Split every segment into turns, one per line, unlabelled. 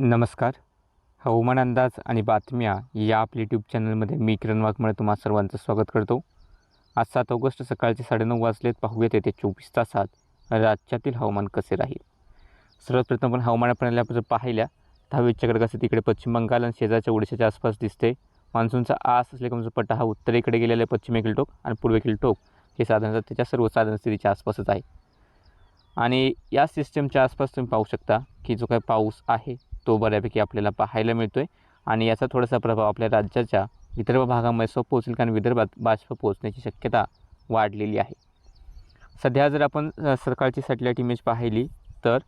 नमस्कार. हवामान अंदाज आणि बातम्या या आपल्या यूट्यूब चॅनलमध्ये मी किरण वाघमळे तुम्हा सर्वांचं स्वागत करतो. आज सात ऑगस्ट सकाळचे साडेनऊ वाजलेत. पाहूयात येते चोवीस तासात राज्यातील हवामान कसे राहील. सर्वात प्रथम आपण हवामान प्रणाली जर पाहिल्या. दहावीच्या हवेच्या कडक तिकडे पश्चिम बंगाल आणि शेजारच्या ओडिशाच्या आसपास दिसते. मान्सूनचा आस असले म्हणजे पट्टा हा उत्तरेकडे गेलेला आहे. पश्चिमेकडील टोक आणि पूर्वेकडील टोक हे साधारणतः त्याच्या सर्वसाधारण स्थितीच्या आसपासच आहे. आणि या सिस्टमच्या आसपास तुम्ही पाहू शकता की जो काही पाऊस आहे तो बऱ्यापैकी आपल्याला पाहायला मिळतो आहे आणि याचा थोडासा प्रभाव आपल्या राज्याच्या विदर्भ भागामध्ये सो पोहोचेल कारण विदर्भात बाष्प पोहोचण्याची शक्यता वाढलेली आहे. सध्या जर आपण सकाळची सॅटेलाईट इमेज पाहिली तर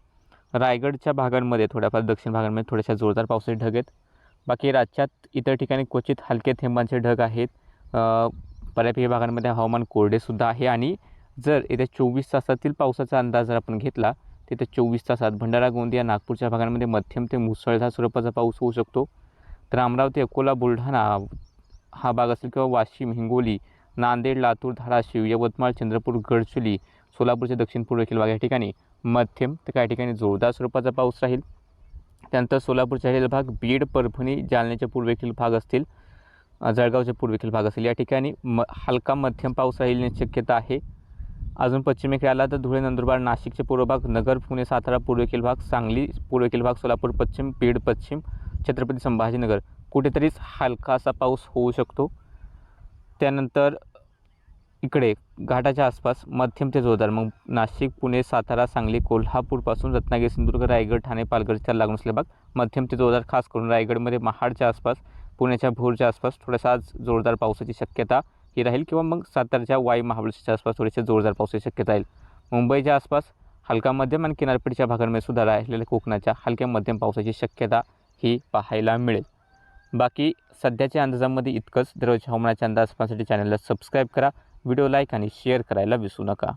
रायगडच्या भागांमध्ये थोड्याफार दक्षिण भागांमध्ये थोड्याशा जोरदार पावसाचे ढग आहेत. बाकी राज्यात इतर ठिकाणी क्वचित हलके थेंबांचे ढग आहेत. बऱ्यापैकी भागांमध्ये हवामान कोरडेसुद्धा आहे. आणि जर येत्या चोवीस तासातील पावसाचा अंदाज जर आपण घेतला तिथे चोवीस तासात भंडारा गोंदिया नागपूरच्या भागांमध्ये मध्यम ते मुसळधार स्वरूपाचा पाऊस होऊ शकतो. तर अमरावती अकोला बुलढाणा हा भाग असेल किंवा वाशिम हिंगोली नांदेड लातूर धाराशिव यवतमाळ चंद्रपूर गडचुली सोलापूरच्या दक्षिण पूर्वेकडील भाग या ठिकाणी मध्यम तर काही ठिकाणी जोरदार स्वरूपाचा पाऊस राहील. त्यानंतर सोलापूरच्या राहिलेला भाग बीड परभणी जालन्याच्या पूर्वेखील भाग असतील जळगावचे जळगावच्या भाग असेल. या ठिकाणी म हलका मध्यम पाऊस राहील शक्यता आहे. अजून पश्चिमेकडे आला तर धुळे नंदुरबार नाशिकचे पूर्व भाग नगर पुणे सातारा पूर्वेकडील भाग सांगली पूर्वेकडील भाग सोलापूर पश्चिम बीड पश्चिम छत्रपती संभाजीनगर. कुठेतरीच हलकासा पाऊस होऊ शकतो. त्यानंतर इकडे घाटाच्या आसपास मध्यम ते जोरदार मग नाशिक पुणे सातारा सांगली कोल्हापूरपासून रत्नागिरी सिंधुदुर्ग रायगड ठाणे पालघरच्या लागून असलेला भाग मध्यम ते जोरदार खास करून रायगडमध्ये महाडच्या आसपास पुण्याच्या भोरच्या आसपास थोडासा आज जोरदार पावसाची शक्यता ही राहील किंवा मग सातारच्या वाई महाबळेश्वरच्या आसपास थोडेसे जोरदार पावसाची शक्यता राहील. मुंबईच्या आसपास हलका मध्यम आणि किनारपट्टीच्या भागांमध्ये सुद्धा राहिलेल्या कोकणाच्या हलक्या मध्यम पावसाची शक्यता ही पाहायला मिळेल. बाकी सध्याच्या अंदाजामध्ये इतकंच. दररोज हवामानाच्या अंदाज पाहण्यासाठी चॅनलला सबस्क्राईब करा. व्हिडिओ लाईक आणि शेअर करायला विसरू नका.